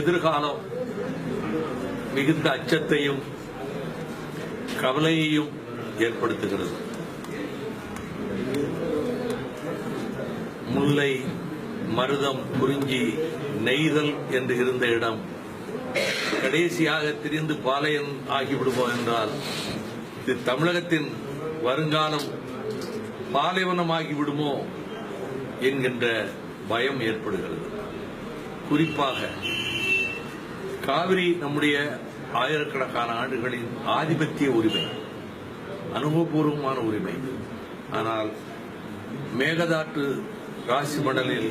எதிர்காலம் மிகுந்த அச்சத்தையும் கவலையையும் ஏற்படுத்துகிறது. முல்லை மருதம் குறிஞ்சி நெய்தல் என்று இருந்த இடம் கடைசியாக திரிந்து பாளையம் ஆகிவிடுமோ என்றால் இது தமிழகத்தின் வருங்காலம் பாலைவனமாகி விடுமோ என்கின்ற பயம் ஏற்படுகிறது. குறிப்பாக காவிரி நம்முடைய ஆயிரக்கணக்கான ஆண்டுகளின் ஆதிபத்திய உரிமை அனுபவபூர்வமான உரிமை. ஆனால் மேகதாட்டு ராசி மடலில்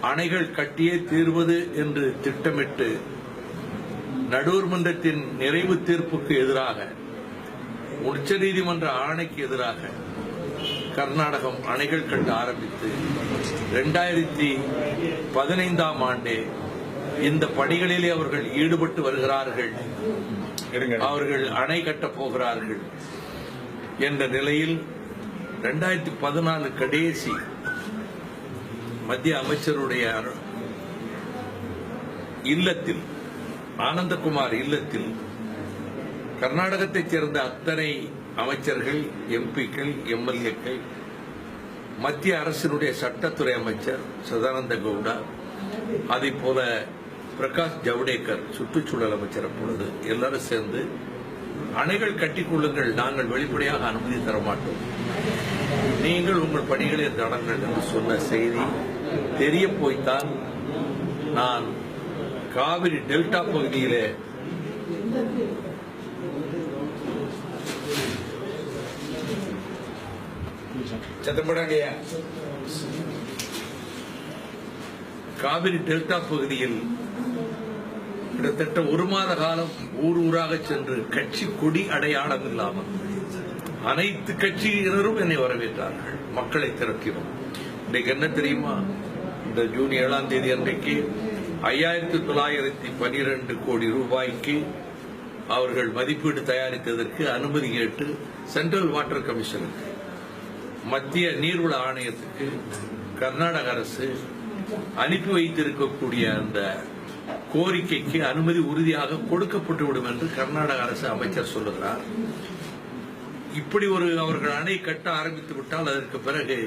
அணைகள் கட்டியே தீர்வது என்று திட்டமிட்டு நடுவர் மன்றத்தின் நிறைவு தீர்ப்புக்கு எதிராக உச்சநீதிமன்ற ஆணைக்கு எதிராக கர்நாடகம் அணைகள் கட்ட ஆரம்பித்து இரண்டாயிரத்தி பதினைந்தாம் ஆண்டே இந்த பணிகளிலே அவர்கள் ஈடுபட்டு வருகிறார்கள். அவர்கள் அணை கட்டப் போகிறார்கள். என்ற நிலையில் இரண்டாயிரத்தி பதினாலு கடைசி மத்திய அமைச்சருடைய இல்லத்தில் ஆனந்தகுமார் இல்லத்தில் கர்நாடகத்தைச் சேர்ந்த அத்தனை அமைச்சர்கள் எம்பிக்கள் எம்எல்ஏக்கள் மத்திய அரசினுடைய சட்டத்துறை அமைச்சர் சதானந்த கவுடா அதே போல பிரகாஷ் ஜவடேகர் சுற்றுச்சூழல் அமைச்சர் அப்பொழுது எல்லாரும் சேர்ந்து அணைகள் கட்டிக்கொள்ளுங்கள் நாங்கள் வெளிப்படையாக அனுமதி தர மாட்டோம் நீங்கள் உங்கள் பணிகளை நடங்கள் என்று சொன்ன செய்தி தெரிய போய்த்தான் நான் காவிரி டெல்டா பகுதியிலே சத்தப்படாங்கய்யா காவிரி டெல்டா பகுதியில் கிட்டத்தட்ட ஒரு மாத காலம் ஊர் ஊராக சென்று கட்சி கொடி அடையாளம் இல்லாமல் அனைத்து கட்சியினரும் என்னை வரவேற்றார்கள். மக்களை திரட்டினோம் இன்றைக்கு என்ன தெரியுமா? இந்த ஜூன் ஏழாம் தேதி அன்றைக்கு ஐயாயிரத்தி தொள்ளாயிரத்தி பனிரெண்டு கோடி ரூபாய்க்கு அவர்கள் மதிப்பீடு தயாரித்ததற்கு அனுமதி கேட்டு சென்ட்ரல் வாட்டர் கமிஷனுக்கு மத்திய நீர்வள ஆணையத்துக்கு கர்நாடக அரசு அனுப்பி வைத்திருக்கக்கூடிய அந்த கோரிக்கைக்கு அனுமதி உறுதியாக கொடுக்கப்பட்டுவிடும் என்று கர்நாடக அரசு அமைச்சர் சொல்லுகிறார். இப்படி ஒரு அவர்கள் அணை கட்ட ஆரம்பித்து விட்டால் அதற்கு பிறகு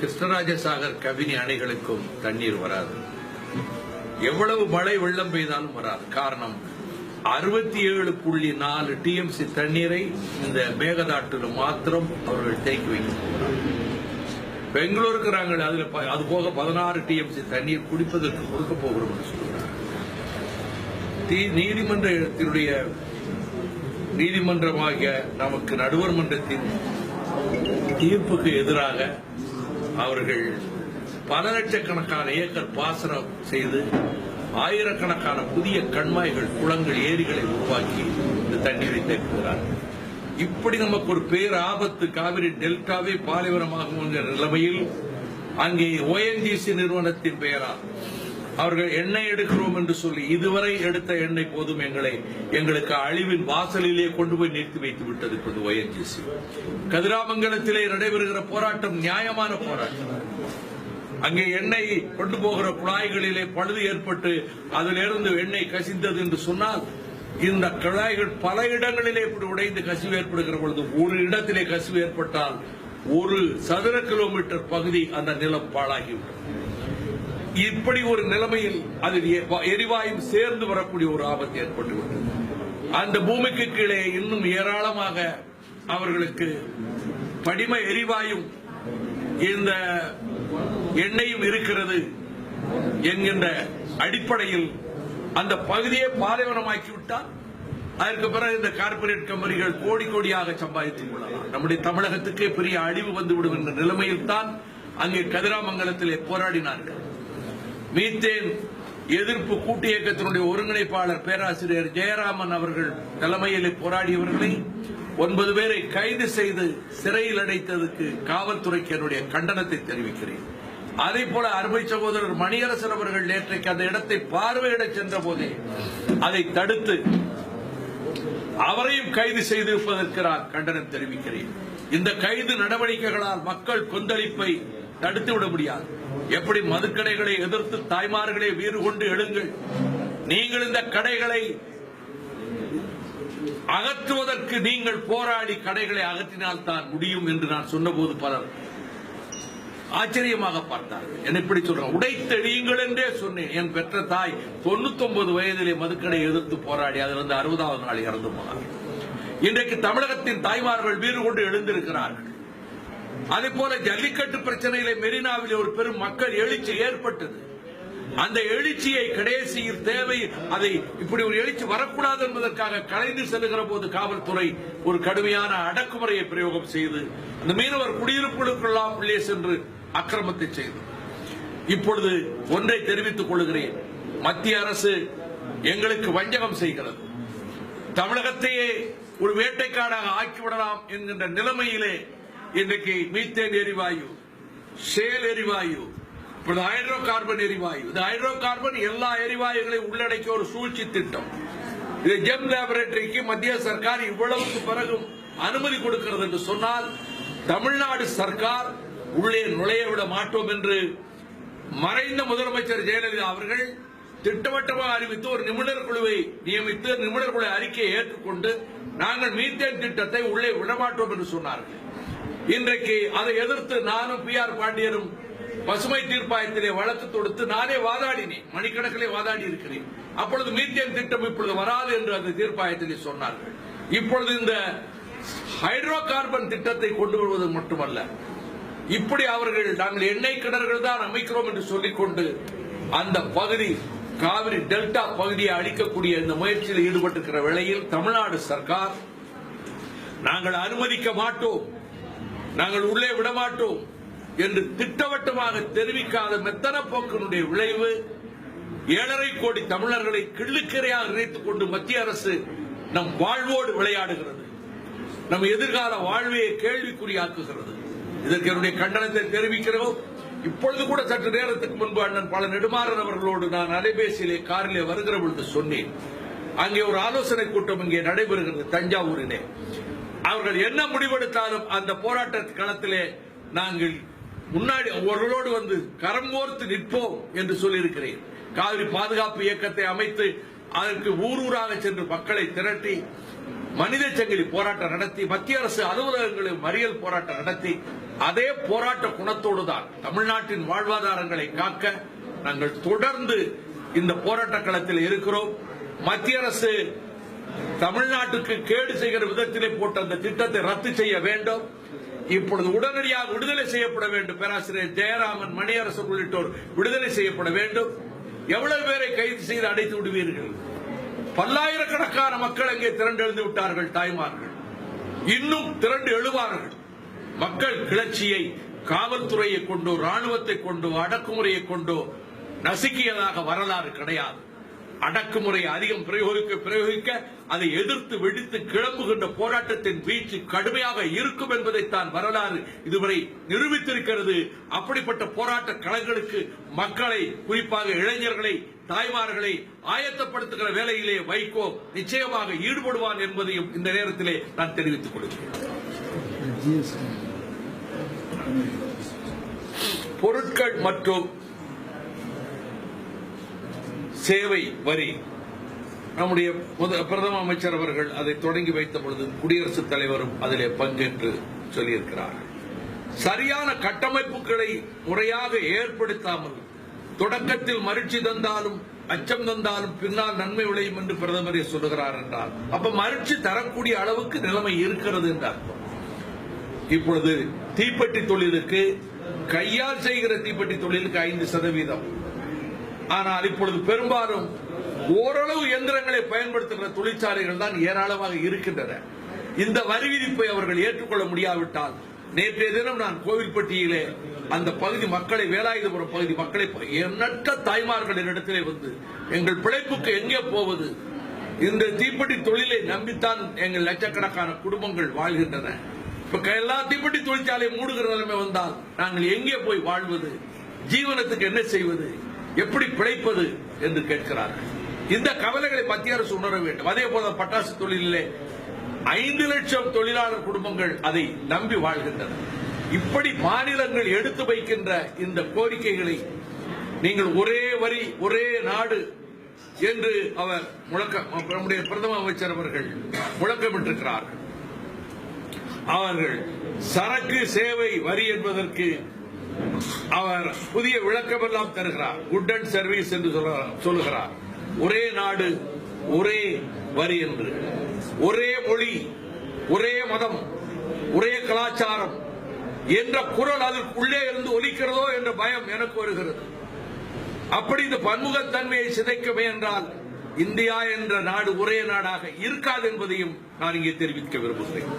கிருஷ்ணராஜசாகர் கபினி அணைகளுக்கும் தண்ணீர் வராது. எவ்வளவு மழை வெள்ளம் பெய்தாலும் வராது. காரணம் அறுபத்தி ஏழு புள்ளி நாலு டிஎம்சி தண்ணீரை இந்த மேகதாட்டில் மாத்திரம் அவர்கள் தேக்கி வைக்க போகிறார்கள் பெங்களூருக்கு நாங்கள் அதுல ப- அது போக பதினாறு டிஎம்சி தண்ணீர் குடிப்பதற்கு கொடுக்க போகிறோம் என்று சொல்கிறார் நீதிமன்றத்தினுடைய நீதிமன்றமாகிய நமக்கு நடுவர் மன்றத்தின் தீர்ப்புக்கு எதிராக அவர்கள் பல லட்சக்கணக்கான ஏக்கர் பாசனம் செய்து ஆயிரக்கணக்கான புதிய கண்மாய்கள் குளங்கள் ஏரிகளை உருவாக்கி இந்த தண்ணீரை தேக்குகிறார்கள் இப்படி நமக்கு ஒரு பேர் ஆபத்து காவிரி டெல்டாவே பாலைவனமாகும் என்ற நிலைமையில் அங்கே ஓஎன்ஜிசி நிறுவனத்தின் பெயரால் அவர்கள் எண்ணெய் எடுக்கிறோம் என்று சொல்லி இதுவரை எடுத்த எண்ணெய் போதும் எங்களை எங்களுக்கு அழிவின் வாசலிலே கொண்டு போய் நிறுத்தி வைத்து விட்டது இப்போது ஒயன்ஜிசி கதிராமங்கலத்திலே நடைபெறுகிற போராட்டம் நியாயமான போராட்டம். அங்கே எண்ணெய் கொண்டு போகிற குழாய்களிலே பழுது ஏற்பட்டு அதிலிருந்து எண்ணெய் கசிந்தது என்று சொன்னால் இந்த குழாய்கள் பல இடங்களிலே இப்படி உடைந்து கசிவு ஏற்படுகிற பொழுது ஒரு இடத்திலே கசிவு ஏற்பட்டால் ஒரு சதுர கிலோமீட்டர் பகுதி அந்த நிலம் பாழாகிவிடும். இப்படி ஒரு நிலைமையில் அதில் எரிவாயும் சேர்ந்து வரக்கூடிய ஒரு ஆபத்து ஏற்பட்டுள்ளது அந்த பூமிக்கு கீழே இன்னும் ஏராளமாக அவர்களுக்கு படிம எரிவாயும் இந்த எண்ணெயும் இருக்கிறது என்கின்ற அடிப்படையில் அந்த பகுதியை பாலைவனமாக்கிவிட்டால் அதற்கு பிறகு இந்த கார்ப்பரேட் கம்பெனிகள் கோடி கோடியாக சம்பாதித்துக் கொள்ளலாம். நம்முடைய தமிழகத்துக்கே பெரிய அழிவு வந்துவிடும் என்ற நிலைமையில் தான் அங்கே கதிராமங்கலத்திலே போராடினார்கள். மீத்தேன் எதிர்ப்பு கூட்டு இயக்கத்தினுடைய ஒருங்கிணைப்பாளர் பேராசிரியர் ஜெயராமன் அவர்கள் தலைமையில் போராடியவர்களை ஒன்பது பேரை கைது செய்து சிறையில் அடைத்ததுக்கு காவல்துறைக்கு என்னுடைய கண்டனத்தை தெரிவிக்கிறேன். அதே போல அருமை சகோதரர் மணியரசன் அவர்கள் நேற்றைக்கு அந்த இடத்தை பார்வையிட சென்ற போதே அதை தடுத்து அவரையும் கைது செய்திருப்பதற்கு நான் கண்டனம் தெரிவிக்கிறேன். இந்த கைது நடவடிக்கைகளால் மக்கள் கொந்தளிப்பை தடுத்துவிட முடியாது. எப்படி மதுக்கடைகளை எதிர்த்து தாய்மார்களை வீறு கொண்டு எழுங்கள்? நீங்கள் இந்த கடைகளை அகற்றுவதற்கு நீங்கள் போராடி கடைகளை அகற்றினால் தான் முடியும் என்று நான் சொன்னபோது பலர் ஆச்சரியமாக பார்த்தார்கள். என்ன இப்படி சொல்றேன் உடைத்தெழியுங்கள் என்றே சொன்னேன். என் பெற்ற தாய் 99 வயதிலே மதுக்கடை எதிர்த்து போராடி அதிலிருந்து அறுபதாவது நாள் இறந்து போனார் இன்றைக்கு தமிழகத்தின் தாய்மார்கள் வீறு கொண்டு எழுந்திருக்கிறார்கள். அதே போல ஜல்லிக்கட்டு பிரச்சனையில மெரினாவிலே ஒரு பெரும் மக்கள் எழுச்சி ஏற்பட்டது. அந்த எழுச்சியை கடைசியில் தேவை அதை இப்படி ஒரு எழுச்சி வரக்கூடாது என்பதற்காக கலைந்து செல்லுகிற போது காவல்துறை ஒரு கடுமையான அடக்குமுறையை பிரயோகம் செய்து அந்த மீனவர் குடியிருப்புகளுக்கெல்லாம் உள்ளே சென்று அக்கிரமத்தை செய்து. இப்பொழுது ஒன்றை தெரிவித்துக் கொள்கிறேன். மத்திய அரசு எங்களுக்கு வஞ்சகம் செய்கிறது. தமிழகத்தையே ஒரு வேட்டைக்காடாக ஆக்கிவிடலாம் என்கின்ற நிலைமையிலே இன்றைக்கு மீத்தேன் எரிவாயு சேல் எரிவாயு இப்பொழுது ஹைட்ரோ கார்பன் எரிவாயு. இந்த ஹைட்ரோ கார்பன் எல்லா எரிவாயுகளையும் உள்ளடக்கிய ஒரு சூழ்ச்சி திட்டம். இது ஜெம் லேபரேட்டரிக்கு மத்திய சர்க்கார் இவ்வளவுக்கு பிறகும் அனுமதி கொடுக்கிறது என்று சொன்னால் தமிழ்நாடு சர்க்கார் உள்ளே நுழைய விட மாட்டோம் என்று மறைந்த முதலமைச்சர் ஜெயலலிதா அவர்கள் திட்டவட்டமாக அறிவித்து ஒரு நிபுணர் குழுவை நியமித்து நிபுணர் குழு அறிக்கையை ஏற்றுக்கொண்டு நாங்கள் மீத்தேன் திட்டத்தை உள்ளே விடமாட்டோம் என்று சொன்னார்கள். இன்றைக்கு அதை எதிர்த்து நானும் பி ஆர் பாண்டியனும் பசுமை தீர்ப்பாயத்திலே வழக்கு தொடுத்து நானே வாதாடினேன். மணிக்கணக்கிலே வாதாடி இருக்கிறேன். அப்பொழுது மீத்தேன் திட்டம் இப்பொழுது வராது என்று அந்த தீர்ப்பாயத்திலே சொன்னார்கள். இப்பொழுது இந்த ஹைட்ரோ கார்பன் திட்டத்தை கொண்டு வருவது மட்டுமல்ல. இப்படி அவர்கள் நாங்கள் எண்ணெய் கிணறுகள் தான் அமைக்கிறோம் என்று சொல்லிக்கொண்டு அந்த பகுதி காவிரி டெல்டா பகுதியை அழிக்கக்கூடிய இந்த முயற்சியில் ஈடுபட்டிருக்கிற வேளையில் தமிழ்நாடு சர்க்கார் நாங்கள் அனுமதிக்க மாட்டோம். நாங்கள் உள்ளே விடமாட்டோம் என்று திட்டவட்டமாக தெரிவிக்காத மெத்தன போக்கினுடைய விளைவு ஏழரை கோடி தமிழர்களை கிள்ளுக்கரையாக நினைத்துக் கொண்டு மத்திய அரசு நம் வாழ்வோடு விளையாடுகிறது. நம் எதிர்கால வாழ்வையை கேள்விக்குறியாக்குகிறது. இதற்கு என்னுடைய கண்டனத்தை தெரிவிக்கிறோம். இப்பொழுது கூட சற்று நேரத்துக்கு முன்பு அண்ணன் பல நெடுமாறன் அவர்களோடு நான் அலைபேசியிலே காரிலே வருகிற பொழுது சொன்னேன். அங்கே ஒரு ஆலோசனை கூட்டம் இங்கே நடைபெறுகிறது தஞ்சாவூரிலே. அவர்கள் என்ன முடிவெடுத்தாலும் அந்த போராட்ட களத்திலே நாங்கள் முன்னாடி அவர்களோடு வந்து கரம் கோர்த்து நிற்போம் என்று சொல்லியிருக்கிறேன். காவிரி பாதுகாப்பு இயக்கத்தை அமைத்து அதற்கு ஊர் ஊராக சென்று மக்களை திரட்டி மனித சங்கிலி போராட்டம் நடத்தி மத்திய அரசு அலுவலகங்களில் மறியல் போராட்டம் நடத்தி அதே போராட்ட குணத்தோடு தான் தமிழ்நாட்டின் வாழ்வாதாரங்களை காக்க நாங்கள் தொடர்ந்து இந்த போராட்ட களத்தில் இருக்கிறோம். மத்திய அரசு தமிழ்நாட்டுக்கு கேடு செய்கிற விதத்திலே போட்ட அந்த திட்டத்தை ரத்து செய்ய வேண்டும். இப்பொழுது உடனடியாக விடுதலை செய்யப்பட வேண்டும். பேராசிரியர் ஜெயராமன் மணியரசு உள்ளிட்டோர் விடுதலை செய்யப்பட வேண்டும். எவ்வளவு பேரை கைது செய்து அடைத்து விடுவீர்கள்? பல்லாயிரக்கணக்கான மக்கள் அங்கே திரண்டு எழுந்து விட்டார்கள் தாய்மார்கள். இன்னும் திரண்டு எழுவார்கள். மக்கள் கிளர்ச்சியை காவல்துறையை கொண்டோ ராணுவத்தை கொண்டோ அடக்குமுறையை கொண்டோ நசுக்கியதாக வரலாறு கிடையாது. அடக்குமுறை அதிகம் பிரயோகிக்க பிரயோகிக்க அதை எதிர்த்து வெடித்து கிளம்புகின்ற போராட்டத்தின் வீச்சு கடுமையாக இருக்கும் என்பதைத்தான் வரலாறு இதுவரை நிரூபித்திருக்கிறது. அப்படிப்பட்ட போராட்ட களங்களுக்கு மக்களை குறிப்பாக இளைஞர்களை தாய்மார்களை ஆயத்தப்படுத்துகிற வேலையிலே வைகோ நிச்சயமாக ஈடுபடுவான் என்பதையும் இந்த நேரத்திலே நான் தெரிவித்துக் கொள்கிறேன். பொருட்கள் மற்றும் சேவை வரி. நம்முடைய முத- பிரதம அமைச்சர் அவர்கள் அதை தொடங்கி வைத்த பொழுது குடியரசுத் தலைவரும் அதிலே பங்கேற்று சொல்லியிருக்கிறார்கள். சரியான கட்டமைப்புகளை முறையாக ஏற்படுத்தாமல் தொடக்கத்தில் மகிழ்ச்சி தந்தாலும் அச்சம் தந்தாலும் பின்னால் நன்மை விளையும் என்று பிரதமரே சொல்லுகிறார் என்றால் அப்ப மகிழ்ச்சி தரக்கூடிய அளவுக்கு நிலைமை இருக்கிறது என்று அர்த்தம். இப்பொழுது தீப்பெட்டி தொழிலுக்கு கையால் செய்கிற தீப்பெட்டி தொழிலுக்கு ஐந்து சதவீதம். ஆனால் இப்பொழுது பெரும்பாலும் ஓரளவு எந்திரங்களை பயன்படுத்துகிற தொழிற்சாலைகள் தான் ஏராளமாக இருக்கின்றன. இந்த வரி விதிப்பை அவர்கள் ஏற்றுக்கொள்ள முடியாவிட்டால் நேற்றைய தினம் நான் கோவில்பட்டியிலே அந்த பகுதி மக்களை வேலாயுதபுரம் பகுதி மக்களை எண்ணற்ற தாய்மார்கள் இடத்திலே வந்து எங்கள் பிழைப்புக்கு எங்கே போவது? இந்த தீப்பெட்டி தொழிலை நம்பித்தான் எங்கள் லட்சக்கணக்கான குடும்பங்கள் வாழ்கின்றன. இப்ப எல்லா தீப்பெட்டி தொழிற்சாலையை மூடுகிற நிலைமை வந்தால் நாங்கள் எங்கே போய் வாழ்வது? ஜீவனத்துக்கு என்ன செய்வது? எப்படி பிழைப்பது என்று கேட்கிறார்கள். இந்த கவலைகளை மத்திய அரசு உணர வேண்டும். அதே போல பட்டாசு தொழிலிலே ஐந்து லட்சம் தொழிலாளர் குடும்பங்கள் அதை நம்பி வாழ்கின்றன. இப்படி மாநிலங்கள் எடுத்து வைக்கின்ற இந்த கோரிக்கைகளை நீங்கள் ஒரே வரி ஒரே நாடு என்று அவர் முழக்க நம்முடைய பிரதம அமைச்சர் அவர்கள் முழக்கமிட்டிருக்கிறார்கள். அவர்கள் சரக்கு சேவை வரி என்பதற்கு அவர் புதிய விளக்கமெல்லாம் தருகிறார். குட் அண்ட் சர்வீஸ் என்று சொல்லுகிறார். ஒரே நாடு ஒரே வரி என்று. ஒரே மொழி ஒரே மதம் ஒரே கலாச்சாரம் என்ற குரல் அதற்குள்ளே இருந்து ஒலிக்கிறதோ என்ற பயம் எனக்கு வருகிறது. அப்படி இந்த பன்முகத்தன்மையை சிதைக்கவே என்றால் இந்தியா என்ற நாடு ஒரே நாடாக இருக்காது என்பதையும் நான் இங்கே தெரிவிக்க விரும்புகிறேன்.